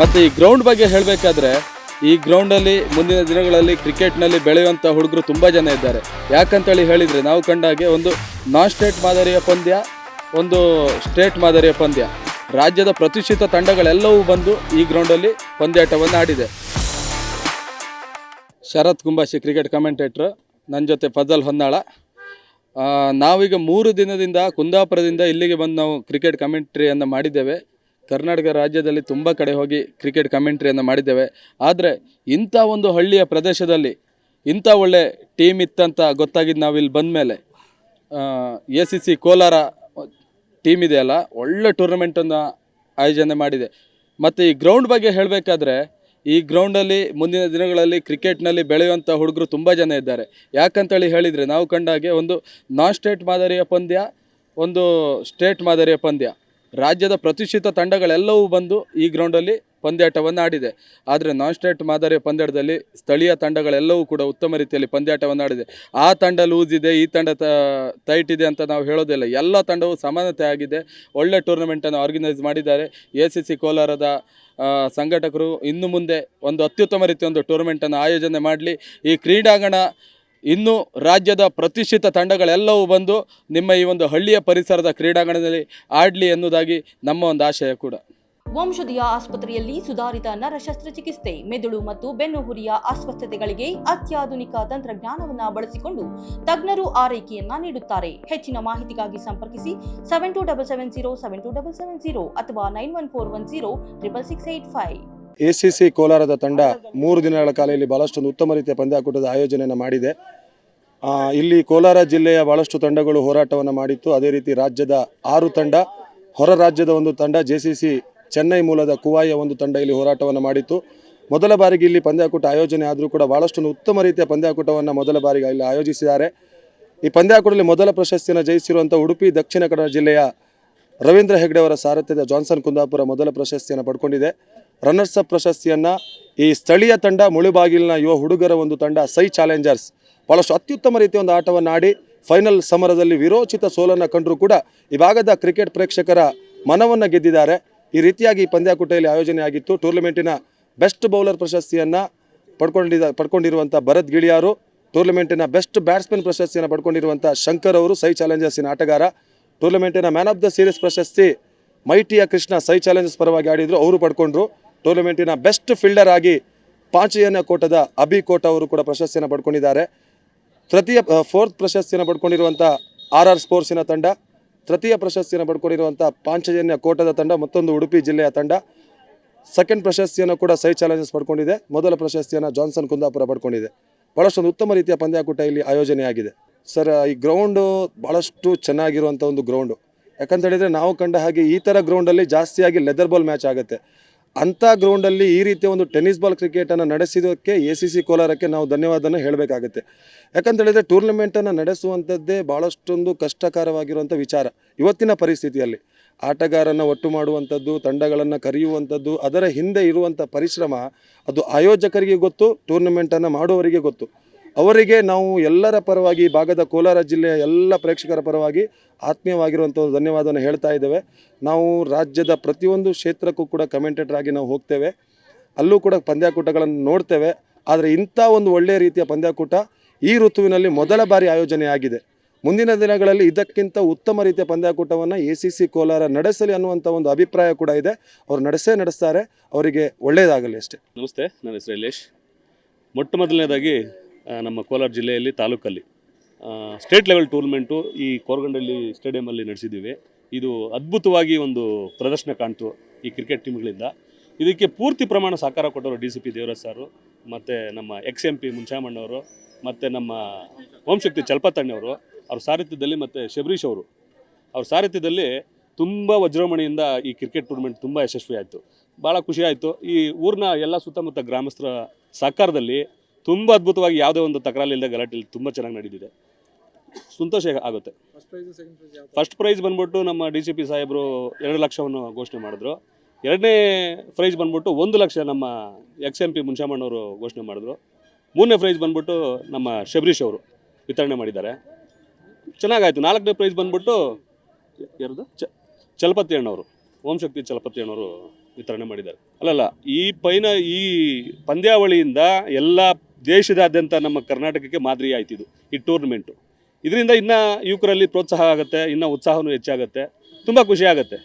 ಮತ್ತು ಈ ಗ್ರೌಂಡ್ ಬಗ್ಗೆ ಹೇಳಬೇಕಾದ್ರೆ, ಈ ಗ್ರೌಂಡಲ್ಲಿ ಮುಂದಿನ ದಿನಗಳಲ್ಲಿ ಕ್ರಿಕೆಟ್ನಲ್ಲಿ ಬೆಳೆಯುವಂಥ ಹುಡುಗರು ತುಂಬ ಜನ ಇದ್ದಾರೆ. ಯಾಕಂತೇಳಿ ಹೇಳಿದರೆ, ನಾವು ಕಂಡ ಹಾಗೆ ಒಂದು ನಾನ್ ಸ್ಟೇಟ್ ಮಾದರಿಯ ಪಂದ್ಯ, ಒಂದು ಸ್ಟೇಟ್ ಮಾದರಿಯ ಪಂದ್ಯ. ರಾಜ್ಯದ ಪ್ರತಿಷ್ಠಿತ ತಂಡಗಳೆಲ್ಲವೂ ಬಂದು ಈ ಗ್ರೌಂಡಲ್ಲಿ ಪಂದ್ಯಾಟವನ್ನು ಆಡಿದೆ. ಶರತ್ ಕುಂಬಾಶಿ ಕ್ರಿಕೆಟ್ ಕಮೆಂಟೇಟ್ರು ನನ್ನ ಜೊತೆ ಫಜಲ್ ಹೊನ್ನಾಳ. ನಾವೀಗ ಮೂರು ದಿನದಿಂದ ಕುಂದಾಪುರದಿಂದ ಇಲ್ಲಿಗೆ ಬಂದು ನಾವು ಕ್ರಿಕೆಟ್ ಕಮೆಂಟ್ರಿಯನ್ನು ಮಾಡಿದ್ದೇವೆ. ಕರ್ನಾಟಕ ರಾಜ್ಯದಲ್ಲಿ ತುಂಬ ಕಡೆ ಹೋಗಿ ಕ್ರಿಕೆಟ್ ಕಮೆಂಟ್ರಿಯನ್ನು ಮಾಡಿದ್ದೇವೆ. ಆದರೆ ಇಂಥ ಒಂದು ಹಳ್ಳಿಯ ಪ್ರದೇಶದಲ್ಲಿ ಇಂಥ ಒಳ್ಳೆ ಟೀಮ್ ಇತ್ತಂತ ಗೊತ್ತಾಗಿದ್ದು ನಾವು ಇಲ್ಲಿ ಬಂದ ಮೇಲೆ A C C Kolar team ಇದೆಯಲ್ಲ, ಒಳ್ಳೆ ಟೂರ್ನಮೆಂಟನ್ನು ಆಯೋಜನೆ ಮಾಡಿದೆ. ಮತ್ತು ಈ ಗ್ರೌಂಡ್ ಬಗ್ಗೆ ಹೇಳಬೇಕಾದ್ರೆ, ಈ ಗ್ರೌಂಡಲ್ಲಿ ಮುಂದಿನ ದಿನಗಳಲ್ಲಿ ಕ್ರಿಕೆಟ್ನಲ್ಲಿ ಬೆಳೆಯುವಂಥ ಹುಡುಗರು ತುಂಬ ಜನ ಇದ್ದಾರೆ. ಯಾಕಂತೇಳಿ ಹೇಳಿದರೆ ನಾವು ಕಂಡಾಗೆ ಒಂದು ನಾನ್ ಸ್ಟೇಟ್ ಮಾದರಿಯ ಪಂದ್ಯ, ಒಂದು ಸ್ಟೇಟ್ ಮಾದರಿಯ ಪಂದ್ಯ. ರಾಜ್ಯದ ಪ್ರತಿಷ್ಠಿತ ತಂಡಗಳೆಲ್ಲವೂ ಬಂದು ಈ ಗ್ರೌಂಡಲ್ಲಿ ಪಂದ್ಯಾಟವನ್ನು ಆಡಿದೆ. ಆದರೆ ನಾನ್ ಸ್ಟೇಟ್ ಮಾದರಿಯ ಪಂದ್ಯಾಟದಲ್ಲಿ ಸ್ಥಳೀಯ ತಂಡಗಳೆಲ್ಲವೂ ಕೂಡ ಉತ್ತಮ ರೀತಿಯಲ್ಲಿ ಪಂದ್ಯಾಟವನ್ನು ಆಡಿದೆ. ಆ ತಂಡ ಲೂಸ್ ಇದೆ, ಈ ತಂಡ ಟೈಟ್ ಇದೆ ಅಂತ ನಾವು ಹೇಳೋದಿಲ್ಲ. ಎಲ್ಲ ತಂಡವು ಸಮಾನತೆ ಆಗಿದೆ. ಒಳ್ಳೆ ಟೂರ್ನಮೆಂಟನ್ನು ಆರ್ಗನೈಸ್ ಮಾಡಿದ್ದಾರೆ. ಎ ಸಿ ಸಿ ಕೋಲಾರದ ಸಂಘಟಕರು ಇನ್ನು ಮುಂದೆ ಒಂದು ಅತ್ಯುತ್ತಮ ರೀತಿಯ ಒಂದು ಟೂರ್ನಮೆಂಟನ್ನು ಆಯೋಜನೆ ಮಾಡಲಿ. ಈ ಕ್ರೀಡಾಂಗಣ ಇನ್ನು ರಾಜ್ಯದ ಪ್ರತಿಷ್ಠಿತ ತಂಡಗಳೆಲ್ಲವೂ ಬಂದು ನಿಮ್ಮ ಈ ಒಂದು ಹಳ್ಳಿಯ ಪರಿಸರದ ಕ್ರೀಡಾಂಗಣದಲ್ಲಿ ಆಡಲಿ ಎನ್ನುವುದಾಗಿ ನಮ್ಮ ಒಂದು ಆಶಯ ಕೂಡ. ವಂಶದಿಯ ಆಸ್ಪತ್ರೆಯಲ್ಲಿ ಸುಧಾರಿತ ನರ ಶಸ್ತ್ರಚಿಕಿತ್ಸೆ ಮೆದುಳು ಮತ್ತು ಬೆನ್ನುಹುರಿಯ ಅಸ್ವಸ್ಥತೆಗಳಿಗೆ ಅತ್ಯಾಧುನಿಕ ತಂತ್ರಜ್ಞಾನವನ್ನು ಬಳಸಿಕೊಂಡು ತಜ್ಞರು ಆರೈಕೆಯನ್ನ ನೀಡುತ್ತಾರೆ. ಹೆಚ್ಚಿನ ಮಾಹಿತಿಗಾಗಿ ಸಂಪರ್ಕಿಸಿ seven two double seven zero seven two double seven zero ಅಥವಾ nine one four one zero triple six eight five A C ಕೋಲಾರದ ತಂಡ ಮೂರು ದಿನಗಳ ಕಾಲ ಇಲ್ಲಿ ಭಾಳಷ್ಟೊಂದು ಉತ್ತಮ ರೀತಿಯ ಪಂದ್ಯಾಕೂಟದ ಆಯೋಜನೆಯನ್ನು ಮಾಡಿದೆ. ಇಲ್ಲಿ ಕೋಲಾರ ಜಿಲ್ಲೆಯ ಭಾಳಷ್ಟು ತಂಡಗಳು ಹೋರಾಟವನ್ನು ಮಾಡಿತ್ತು. ಅದೇ ರೀತಿ ರಾಜ್ಯದ ಆರು ತಂಡ, ಹೊರ ರಾಜ್ಯದ ಒಂದು ತಂಡ ಜೆ ಚೆನ್ನೈ ಮೂಲದ ಕುವಾಯ ಒಂದು ತಂಡ ಇಲ್ಲಿ ಹೋರಾಟವನ್ನು ಮಾಡಿತ್ತು. ಮೊದಲ ಬಾರಿಗೆ ಇಲ್ಲಿ ಪಂದ್ಯಾಕೂಟ ಆಯೋಜನೆ ಆದರೂ ಕೂಡ ಭಾಳಷ್ಟೊಂದು ಉತ್ತಮ ರೀತಿಯ ಪಂದ್ಯಾಕೂಟವನ್ನು ಮೊದಲ ಬಾರಿಗೆ ಇಲ್ಲಿ ಆಯೋಜಿಸಿದ್ದಾರೆ. ಈ ಪಂದ್ಯಾಕೂಟದಲ್ಲಿ ಮೊದಲ ಪ್ರಶಸ್ತಿಯನ್ನು ಜಯಿಸಿರುವಂಥ ಉಡುಪಿ, ದಕ್ಷಿಣ ಕನ್ನಡ ಜಿಲ್ಲೆಯ ರವೀಂದ್ರ ಹೆಗ್ಡೆ ಅವರ ಸಾರಥ್ಯದ ಜಾನ್ಸನ್ ಕುಂದಾಪುರ ಮೊದಲ ಪ್ರಶಸ್ತಿಯನ್ನು ಪಡ್ಕೊಂಡಿದೆ. ರನ್ನರ್ಸ್ ಅಪ್ ಪ್ರಶಸ್ತಿಯನ್ನು ಈ ಸ್ಥಳೀಯ ತಂಡ ಮುಳುಬಾಗಿಲಿನ ಯುವ ಹುಡುಗರ ಒಂದು ತಂಡ ಸೈ ಚಾಲೆಂಜರ್ಸ್ ಭಾಳಷ್ಟು ಅತ್ಯುತ್ತಮ ರೀತಿಯ ಒಂದು ಆಟವನ್ನು ಆಡಿ ಫೈನಲ್ ಸಮರದಲ್ಲಿ ವಿರೋಚಿತ ಸೋಲನ್ನು ಕಂಡರೂ ಕೂಡ ಈ ಭಾಗದ ಕ್ರಿಕೆಟ್ ಪ್ರೇಕ್ಷಕರ ಮನವನ್ನು ಗೆದ್ದಿದ್ದಾರೆ. ಈ ರೀತಿಯಾಗಿ ಈ ಪಂದ್ಯಾಕೂಟದಲ್ಲಿ ಆಯೋಜನೆ ಆಗಿತ್ತು. ಟೂರ್ನಮೆಂಟಿನ ಬೆಸ್ಟ್ ಬೌಲರ್ ಪ್ರಶಸ್ತಿಯನ್ನು ಪಡ್ಕೊಂಡಿದ್ದ ಪಡ್ಕೊಂಡಿರುವಂಥ ಭರತ್ ಗಿಳಿಯಾರು ಟೂರ್ನಮೆಂಟಿನ ಬೆಸ್ಟ್ ಬ್ಯಾಟ್ಸ್ಮನ್ ಪ್ರಶಸ್ತಿಯನ್ನು ಪಡ್ಕೊಂಡಿರುವಂಥ ಶಂಕರ್ ಅವರು ಸೈ ಚಾಲೆಂಜರ್ಸಿನ ಆಟಗಾರ. ಟೂರ್ನಮೆಂಟಿನ ಮ್ಯಾನ್ ಆಫ್ ದ ಸೀರೀಸ್ ಪ್ರಶಸ್ತಿ ಮೈಟಿಯ ಕೃಷ್ಣ ಸೈ ಚಾಲೆಂಜರ್ಸ್ ಪರವಾಗಿ ಆಡಿದರು, ಅವರು ಪಡ್ಕೊಂಡ್ರು. ಟೂರ್ನಮೆಂಟಿನ ಬೆಸ್ಟ್ ಫೀಲ್ಡರ್ ಆಗಿ ಪಾಂಚಯನ ಕೋಟದ ಅಭಿ ಕೋಟ ಅವರು ಕೂಡ ಪ್ರಶಸ್ತಿಯನ್ನು ಪಡ್ಕೊಂಡಿದ್ದಾರೆ. ತೃತೀಯ ಫೋರ್ತ್ ಪ್ರಶಸ್ತಿಯನ್ನು ಪಡ್ಕೊಂಡಿರುವಂಥ ಆರ್ ಆರ್ ಸ್ಪೋರ್ಟ್ಸಿನ ತಂಡ, ತೃತೀಯ ಪ್ರಶಸ್ತಿಯನ್ನು ಪಡ್ಕೊಂಡಿರುವಂಥ ಪಾಂಚಜನ್ಯ ಕೋಟದ ತಂಡ, ಮತ್ತೊಂದು ಉಡುಪಿ ಜಿಲ್ಲೆಯ ತಂಡ. ಸೆಕೆಂಡ್ ಪ್ರಶಸ್ತಿಯನ್ನು ಕೂಡ ಸೈ ಚಾಲೆಂಜಸ್ ಪಡ್ಕೊಂಡಿದೆ. ಮೊದಲ ಪ್ರಶಸ್ತಿಯನ್ನು ಜಾನ್ಸನ್ ಕುಂದಾಪುರ ಪಡ್ಕೊಂಡಿದೆ. ಭಾಳಷ್ಟೊಂದು ಉತ್ತಮ ರೀತಿಯ ಪಂದ್ಯಾಕೂಟ ಇಲ್ಲಿ ಆಯೋಜನೆಯಾಗಿದೆ. ಸರ್ ಈ ಗ್ರೌಂಡು ಭಾಳಷ್ಟು ಚೆನ್ನಾಗಿರುವಂಥ ಒಂದು ಗ್ರೌಂಡು ಯಾಕಂತ ಹೇಳಿದರೆ ನಾವು ಕಂಡ ಹಾಗೆ ಈ ಥರ ಗ್ರೌಂಡಲ್ಲಿ ಜಾಸ್ತಿಯಾಗಿ ಲೆದರ್ ಬಾಲ್ ಮ್ಯಾಚ್ ಆಗುತ್ತೆ. ಅಂಥ ಗ್ರೌಂಡಲ್ಲಿ ಈ ರೀತಿಯ ಒಂದು ಟೆನ್ನಿಸ್ ಬಾಲ್ ಕ್ರಿಕೆಟನ್ನು ನಡೆಸಿದ್ದಕ್ಕೆ ಎ ಸಿ ಸಿ ಕೋಲಾರಕ್ಕೆ ನಾವು ಧನ್ಯವಾದನ ಹೇಳಬೇಕಾಗುತ್ತೆ. ಯಾಕಂತ ಹೇಳಿದರೆ ಟೂರ್ನಮೆಂಟನ್ನು ನಡೆಸುವಂಥದ್ದೇ ಭಾಳಷ್ಟೊಂದು ಕಷ್ಟಕರವಾಗಿರುವಂಥ ವಿಚಾರ ಇವತ್ತಿನ ಪರಿಸ್ಥಿತಿಯಲ್ಲಿ. ಆಟಗಾರನ ಒಟ್ಟು ಮಾಡುವಂಥದ್ದು, ತಂಡಗಳನ್ನು ಕರೆಯುವಂಥದ್ದು, ಅದರ ಹಿಂದೆ ಇರುವಂಥ ಪರಿಶ್ರಮ ಅದು ಆಯೋಜಕರಿಗೆ ಗೊತ್ತು ಟೂರ್ನಮೆಂಟನ್ನು ಮಾಡುವವರಿಗೆ ಗೊತ್ತು. ಅವರಿಗೆ ನಾವು ಎಲ್ಲರ ಪರವಾಗಿ, ಭಾಗದ ಕೋಲಾರ ಜಿಲ್ಲೆಯ ಎಲ್ಲ ಪ್ರೇಕ್ಷಕರ ಪರವಾಗಿ ಆತ್ಮೀಯವಾಗಿರುವಂಥ ಒಂದು ಧನ್ಯವಾದವನ್ನು ಹೇಳ್ತಾ ಇದ್ದೇವೆ. ನಾವು ರಾಜ್ಯದ ಪ್ರತಿಯೊಂದು ಕ್ಷೇತ್ರಕ್ಕೂ ಕೂಡ ಕಮೆಂಟೇಟರ್ ಆಗಿ ನಾವು ಹೋಗ್ತೇವೆ. ಅಲ್ಲೂ ಕೂಡ ಪಂದ್ಯಾಕೂಟಗಳನ್ನು ನೋಡ್ತೇವೆ. ಆದರೆ ಇಂಥ ಒಂದು ಒಳ್ಳೆಯ ರೀತಿಯ ಪಂದ್ಯಾಕೂಟ ಈ ಋತುವಿನಲ್ಲಿ ಮೊದಲ ಬಾರಿ ಆಯೋಜನೆಯಾಗಿದೆ ಮುಂದಿನ ದಿನಗಳಲ್ಲಿ ಇದಕ್ಕಿಂತ ಉತ್ತಮ ರೀತಿಯ ಪಂದ್ಯಾಕೂಟವನ್ನು ಎ ಸಿ ಸಿ ಕೋಲಾರ ನಡೆಸಲಿ ಅನ್ನುವಂಥ ಒಂದು ಅಭಿಪ್ರಾಯ ಕೂಡ ಇದೆ. ಅವರು ನಡೆಸೇ ನಡೆಸ್ತಾರೆ. ಅವರಿಗೆ ಒಳ್ಳೆಯದಾಗಲಿ ಅಷ್ಟೇ. ನಮಸ್ತೆ. ನನ್ನ ಹೆಸರು ಯಲೇಶ್ ಮೊಟ್ಟ ಮೊದಲನೇದಾಗಿ ನಮ್ಮ ಕೋಲಾರ ಜಿಲ್ಲೆಯಲ್ಲಿ ತಾಲೂಕಲ್ಲಿ. ಸ್ಟೇಟ್ ಲೆವೆಲ್ ಟೂರ್ನಮೆಂಟು ಈ ಕೋರಗಂಡಳ್ಳಿ ಸ್ಟೇಡಿಯಮಲ್ಲಿ ನಡೆಸಿದ್ದೀವಿ. ಇದು ಅದ್ಭುತವಾಗಿ ಒಂದು ಪ್ರದರ್ಶನ ಕಾಣ್ತು ಈ ಕ್ರಿಕೆಟ್ ಟೀಮ್ಗಳಿಂದ. ಇದಕ್ಕೆ ಪೂರ್ತಿ ಪ್ರಮಾಣ ಸಹಕಾರ ಕೊಟ್ಟವರು ಡಿ ಸಿ ಪಿ ದೇವರಾಜ್ ಸಾರು, ಮತ್ತು ನಮ್ಮ ಎಕ್ಸ್ ಎಂ ಪಿ ಮುಂಚಾಮಣ್ಣವರು ಮತ್ತು ನಮ್ಮ ಓಂಶಕ್ತಿ ಚಲಪತಣ್ಣವರು ಅವ್ರ ಸಾರಥ್ಯದಲ್ಲಿ ಮತ್ತು ಶಬರೀಶ್ ಅವರು. ಅವ್ರ ಸಾರಥ್ಯದಲ್ಲಿ ತುಂಬ ವಜ್ರಮಣಿಯಿಂದ ಈ ಕ್ರಿಕೆಟ್ ಟೂರ್ನಮೆಂಟ್ ತುಂಬ ಯಶಸ್ವಿ ಆಯಿತು ಭಾಳ ಖುಷಿ ಆಯಿತು. ಈ ಊರಿನ ಎಲ್ಲ ಸುತ್ತಮುತ್ತ ಗ್ರಾಮಸ್ಥರ ಸಹಕಾರದಲ್ಲಿ ತುಂಬ ಅದ್ಭುತವಾಗಿ ಯಾವುದೇ ಒಂದು ತಕರಾರು ಇಲ್ಲದೆ ಗಲಾಟೆ ಇಲ್ಲದೆ ತುಂಬ ಚೆನ್ನಾಗಿ ನಡೆದಿದೆ ಸಂತೋಷ ಆಗುತ್ತೆ. ಫಸ್ಟ್ ಪ್ರೈಸ್ ಬಂದ್ಬಿಟ್ಟು ನಮ್ಮ ಡಿ ಸಿ ಪಿ ಸಾಹೇಬರು ಎರಡು ಲಕ್ಷವನ್ನು ಘೋಷಣೆ ಮಾಡಿದ್ರು. ಎರಡನೇ ಪ್ರೈಸ್ ಬಂದ್ಬಿಟ್ಟು ಒಂದು ಲಕ್ಷ ನಮ್ಮ ಎಕ್ಸ್ ಎಂ ಪಿ ಮುನ್ಷಾಮಣ್ಣವರು ಘೋಷಣೆ ಮಾಡಿದ್ರು. ಮೂರನೇ ಪ್ರೈಸ್ ಬಂದ್ಬಿಟ್ಟು ನಮ್ಮ ಶಬರೀಶ್ ಅವರು ವಿತರಣೆ ಮಾಡಿದ್ದಾರೆ. ಚೆನ್ನಾಗಾಯಿತು. ನಾಲ್ಕನೇ ಪ್ರೈಸ್ ಬಂದ್ಬಿಟ್ಟು ಯಾರ್ದು? ಚ ಚಲಪತಿ ಅಣ್ಣವರು ಓಂ ಶಕ್ತಿ ಚಲಪತಿಯಣ್ಣವರು ವಿತರಣೆ ಮಾಡಿದ್ದಾರೆ. ಅಲ್ಲಲ್ಲ ಈ ಪೈನ ಈ ಪಂದ್ಯಾವಳಿಯಿಂದ ಎಲ್ಲ ದೇಶದಾದ್ಯಂತ ನಮ್ಮ ಕರ್ನಾಟಕಕ್ಕೆ ಮಾದರಿ ಆಯ್ತು ಇದು ಈ ಟೂರ್ನಮೆಂಟು. ಇದರಿಂದ ಇನ್ನೂ ಯುವಕರಲ್ಲಿ ಪ್ರೋತ್ಸಾಹ ಆಗುತ್ತೆ, ಇನ್ನೂ ಉತ್ಸಾಹವೂ ಹೆಚ್ಚಾಗುತ್ತೆ, ತುಂಬ ಖುಷಿ ಆಗುತ್ತೆ.